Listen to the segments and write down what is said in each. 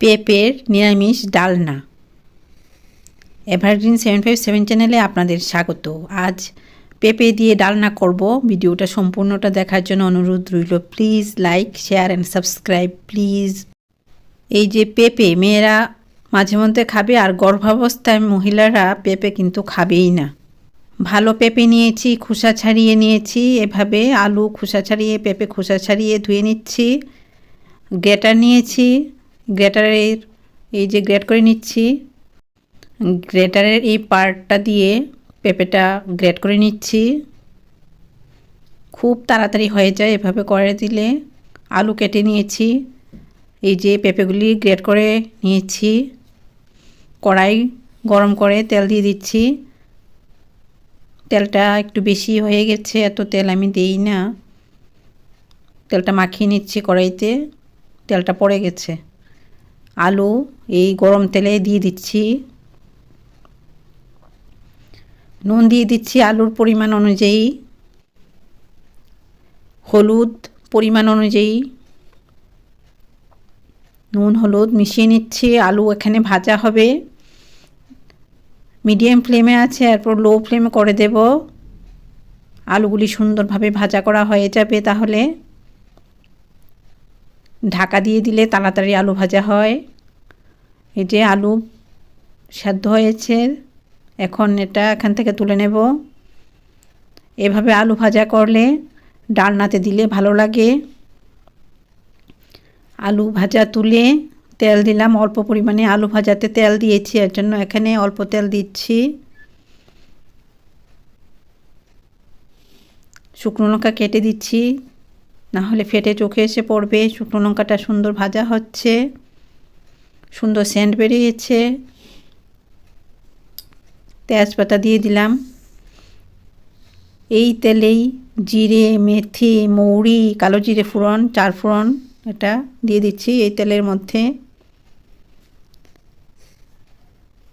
পেঁপের নিরামিষ ডালনা। এভারগ্রিন সেভেন ফাইভ সেভেন চ্যানেলে আপনাদের স্বাগত। আজ পেঁপে দিয়ে ডালনা করব। ভিডিওটা সম্পূর্ণটা দেখার জন্য অনুরোধ রইল। Please like share and subscribe please এই যে পেঁপে, মেয়েরা মাঝে মধ্যে খাবে আর গর্ভাবস্থায় মহিলারা পেঁপে কিন্তু খাবেই না। ভালো পেঁপে নিয়েছি, খোসা ছাড়িয়ে নিয়েছি। এভাবে আলু খোসা ছাড়িয়ে, পেঁপে খোসা ছাড়িয়ে ধুয়ে নিচ্ছি। গ্রেটার নিয়েছি। গ্রেটারের এই যে গ্রেট করে নিচ্ছি, গ্রেটারের এই পার্টটা দিয়ে পেঁপেটা গ্রেট করে নিচ্ছি। খুব তাড়াতাড়ি হয়ে যায় এভাবে করে দিলে। আলু কেটে নিয়েছি, এই যে পেঁপেগুলি গ্রেট করে নিয়েছি। কড়াই গরম করে তেল দিয়ে দিচ্ছি। তেলটা একটু বেশি হয়ে গেছে, এত তেল আমি দেই না। তেলটা মাখিয়ে নিচ্ছি কড়াইতে, তেলটা পড়ে গেছে। আলু, এই গরম তেলে দিয়ে দিচ্ছি। নুন দিয়ে দিচ্ছি আলুর পরিমাণ অনুযায়ী। হলুদ পরিমাণ অনুযায়ী। নুন, হলুদ মিশিয়ে নিচ্ছি, আলু এখানে ভাজা হবে। মিডিয়াম ফ্লেমে আছে, এরপর লো ফ্লেমে করে দেব। আলুগুলি সুন্দরভাবে ভাজা করা হয়ে যাবে তাহলে। ঢাকা দিয়ে দিলে তাড়াতাড়ি আলু ভাজা হয়। এই যে আলু সেদ্ধ হয়েছে, এখন এটা এখান থেকে তুলে নেব। এভাবে আলু ভাজা করলে ডালনাতে দিলে ভালো লাগে। আলু ভাজা তুলে তেল দিলাম, অল্প পরিমাণে আলু ভাজাতে তেল দিয়েছি, এর জন্য এখানে অল্প তেল দিচ্ছি। শুকনো লঙ্কা কেটে দিচ্ছি। না হলে ফেটে চোখে এসে পড়বে, শুকনো লঙ্কাটা সুন্দর ভাজা হচ্ছে, সুন্দর সেন্ট বেরিয়েছে। তেজপাতা দিয়ে দিলাম। এই তেলেই জিরে, মেথি, মৌরি, কালো জিরে ফোড়ন, চার ফোড়ন এটা দিয়ে দিচ্ছি এই তেলের মধ্যে।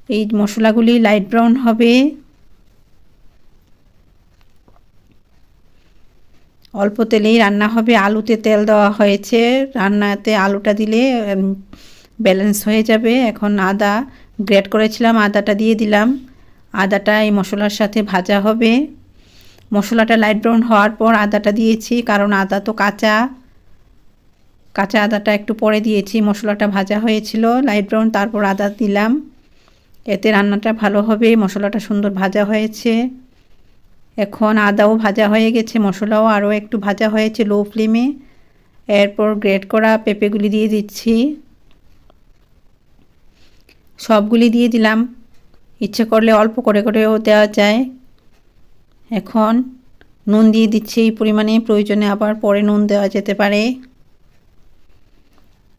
এই মশলাগুলি লাইট ব্রাউন হবে। অল্প তেলেই রান্না হবে। আলুতে তেল দেওয়া হয়েছে। রান্নাতে আলুটা দিলে ব্যালেন্স হয়ে যাবে। এখন আদা গ্রেট করেছিলাম, আদাটা দিয়ে দিলাম। আদাটা এই মশলার সাথে ভাজা হবে। মশলাটা লাইট ব্রাউন হওয়ার পর আদাটা দিয়েছি, কারণ আদা তো কাঁচা। কাঁচা আদাটা একটু পরে দিয়েছি, মশলাটা ভাজা হয়েছিল, লাইট ব্রাউন, তারপর আদা দিলাম। এতে রান্নাটা ভালো হবে, মশলাটা সুন্দর ভাজা হয়েছে। এখন আদাও ভাজা হয়ে গেছে, মশলাও আরও একটু ভাজা হয়েছে লো ফ্লেমে এরপর গ্রেট করা পেঁপেগুলি দিয়ে দিচ্ছি। সবগুলি দিয়ে দিলাম। ইচ্ছে করলে অল্প করে করেও দেওয়া যায়। এখন নুন দিয়ে দিচ্ছি, এই পরিমাণে। প্রয়োজনে আবার পরে নুন দেওয়া যেতে পারে।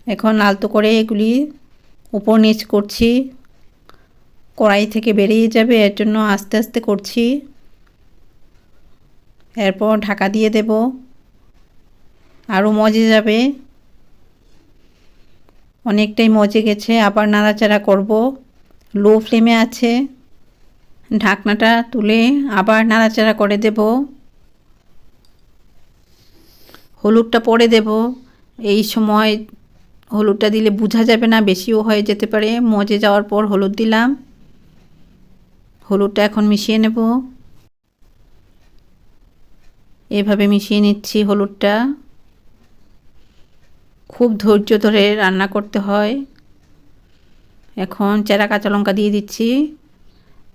এখন আলতো করে এগুলি উপর নিচ করছি। কড়াই থেকে বেরিয়ে যাবে, এর জন্য আস্তে আস্তে করছি। এরপর ঢাকা দিয়ে দেব। আরও মজে যাবে। অনেকটাই মজে গেছে, আবার নাড়াচাড়া করব। লো ফ্লেমে আছে। ঢাকনাটা তুলে আবার নাড়াচাড়া করে দেব। হলুদটা পরে দেব। এই সময় হলুদটা দিলে বোঝা যাবে না, বেশিও হয়ে যেতে পারে। মজে যাওয়ার পর হলুদ দিলাম। হলুদটা এখন মিশিয়ে নেব। এভাবে মিশিয়ে নিচ্ছি হলুদটা। খুব ধৈর্য ধরে রান্না করতে হয়। এখন চেরা কাঁচা লঙ্কা দিয়ে দিচ্ছি।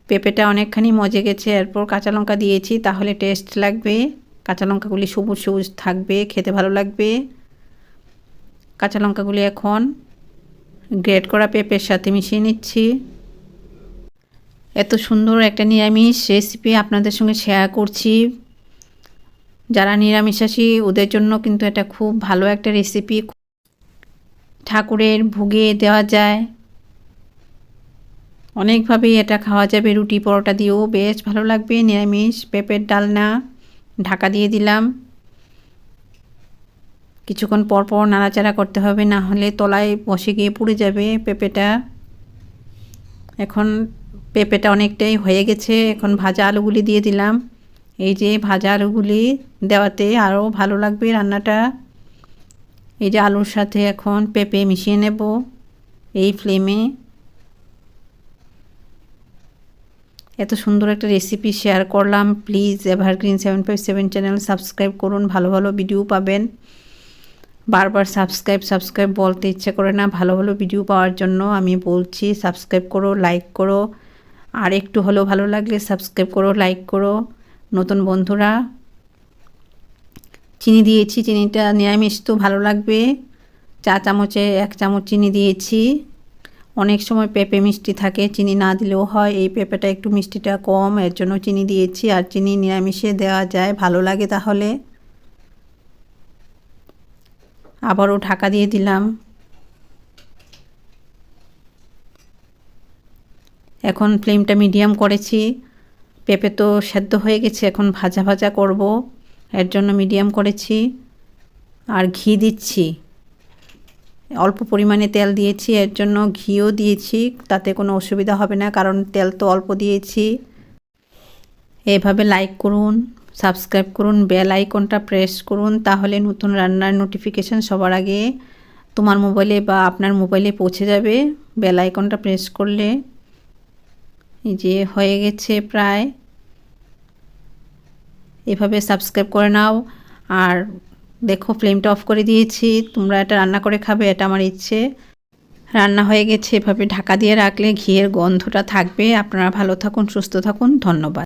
পেঁপেটা অনেকখানি মজে গেছে, এরপর কাঁচা লঙ্কা দিয়েছি, তাহলে টেস্ট লাগবে। কাঁচা লঙ্কাগুলি সবুজ সবুজ থাকবে, খেতে ভালো লাগবে। কাঁচা লঙ্কাগুলি এখন গ্রেট করা পেঁপের সাথে মিশিয়ে নিচ্ছি। এত সুন্দর একটা নিরামিষ রেসিপি আপনাদের সঙ্গে শেয়ার করছি। যারা নিরামিষাসী ওদের জন্য কিন্তু এটা খুব ভালো একটা রেসিপি ঠাকুরের ভোগে দেওয়া যায়। অনেকভাবেই এটা খাওয়া যাবে, রুটি পরোটা দিয়েও। বেশ ভালো লাগবে, নিরামিষ, পেঁপের ডালনা, ঢাকা দিয়ে দিলাম। কিছুক্ষণ পর পর নাড়াচাড়া করতে হবে, না হলে তলায় বসে গিয়ে পুড়ে যাবে পেঁপেটা। এখন পেঁপেটা অনেকটাই হয়ে গেছে, এখন ভাজা আলুগুলি দিয়ে দিলাম। এই যে ভাজা আলুগুলি দেওয়াতে আরও ভালো লাগবে রান্নাটা। এই যে আলুর সাথে এখন পেঁপে মিশিয়ে নেব এই ফ্লেমে এত সুন্দর একটা রেসিপি শেয়ার করলাম। Please evergreen seven five seven channel subscribe করুন। ভালো ভালো ভিডিও পাবেন। বারবার সাবস্ক্রাইব সাবস্ক্রাইব বলতে ইচ্ছে করে না। ভালো ভালো ভিডিও পাওয়ার জন্য আমি বলছি সাবস্ক্রাইব করো লাইক করো। আর একটু হলেও ভালো লাগলে সাবস্ক্রাইব করো লাইক করো। নতুন বন্ধুরা, চিনি দিয়েছি, চিনিটা নিরামিষ তো ভালো লাগবে। চা চামচে এক চামচ চিনি দিয়েছি। অনেক সময় পেঁপে মিষ্টি থাকে, চিনি না দিলেও হয়। এই পেঁপেটা একটু মিষ্টিটা কম, এর জন্য চিনি দিয়েছি। আর চিনি নিরামিষে দেওয়া যায়। ভালো লাগে তাহলে। আবারও ঢাকা দিয়ে দিলাম। এখন ফ্লেমটা মিডিয়াম করেছি। পেঁপে তো সেদ্ধ হয়ে গেছে, এখন ভাজা ভাজা করব। এর জন্য মিডিয়াম করেছি। আর ঘি দিচ্ছি। অল্প পরিমাণে তেল দিয়েছি, এর জন্য ঘিও দিয়েছি, তাতে কোনো অসুবিধা হবে না, কারণ তেল তো অল্প দিয়েছি। এভাবে লাইক করুন সাবস্ক্রাইব করুন বেল আইকনটা প্রেস করুন, তাহলে নতুন রান্নার নোটিফিকেশান সবার আগে তোমার মোবাইলে বা আপনার মোবাইলে পৌঁছে যাবে। বেল আইকনটা প্রেস করলে যে হয়ে গেছে প্রায়। এভাবে সাবস্ক্রাইব করে নাও। আর দেখো ফ্লেমটা অফ করে দিয়েছি। তোমরা এটা রান্না করে খাবে, এটা আমার ইচ্ছে। রান্না হয়ে গেছে, এভাবে ঢাকা দিয়ে রাখলে ঘিয়ের গন্ধটা থাকবে। আপনারা ভালো থাকুন, সুস্থ থাকুন। ধন্যবাদ।